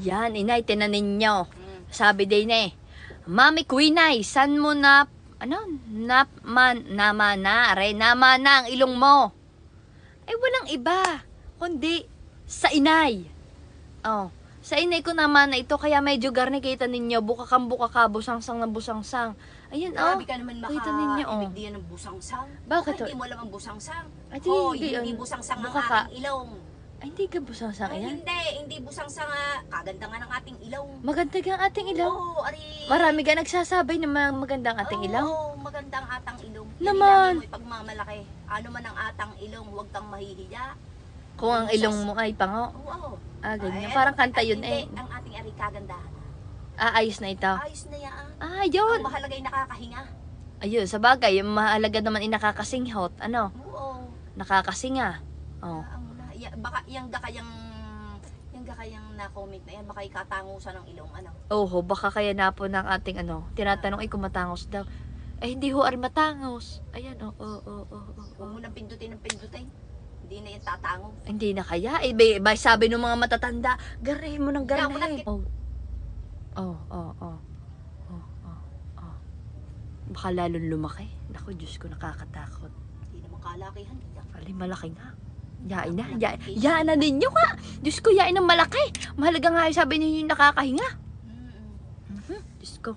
Yan, inay, tinanin nyo. Sabi din eh, Mami Quinay, san mo na, ano, na, man, nama na, are, nama na ang ilong mo. Eh, walang iba, kundi sa inay. Oh, sa inay ko naman na ito, kaya medyo garni kita ninyo, buka kang buka ka, busangsang na busangsang. Ayun, oh. Grabe ka naman Kita ninyo, oh. ng busangsang. Bakit? Baka hindi mo alam ang busangsang. Ay, oh, di, hindi ano, busangsang ang ating ilong. Ay, hindi ka busangsang Ay, yan. hindi, hindi busangsang ah, kaganda nga ng ating ilong. Maganda ka ang ating ilaw. Oo, ari. Marami ka nagsasabay na mga magandang ating Oo, ilaw. Oo, magandang atang ilong. Naman. Hindi mo ipagmamalaki. Ano man ang atang ilong, huwag kang mahihiya. Kung ang ilong mo ay pango. Oo. Ah, ganyan. Ay, Parang kanta at yun hindi, eh. Ang ating ari kagandahan. Ah, ayos na ito. Ayos na yan. Ah, yun. Ang mahalaga ay nakakahinga. Ayun, sa bagay, yung mahalaga naman ay nakakasinghot. Ano? Oo. Nakakasinga. Oh. Ang ya, baka yung gakayang yung gakayang na-comment na yan, baka ikatangusan ng ilong ano. Oho, baka kaya na po ng ating ano, tinatanong ay kung matangos daw. Eh, hindi ho, ari matangos. Ayan, oh, oh, oh, oh, oh, Huwag oh. mo nang pindutin ng pindutin. Hindi na yan tatango. Hindi na kaya. Eh, bay, bay, sabi ng mga matatanda, garahin mo ng Hindi garahin. Oh. Oh, oh, oh. Oh, oh, oh. Baka lalong lumaki. Naku, Diyos ko, nakakatakot. Hindi naman kalakihan. Yan. Alay, malaki nga. Yain na. Ya, yain na ninyo ka. Diyos ko, yain ng malaki. Mahalaga nga yung sabi ninyo yung nakakahinga. Mm-mm. Mhm. Diyos ko.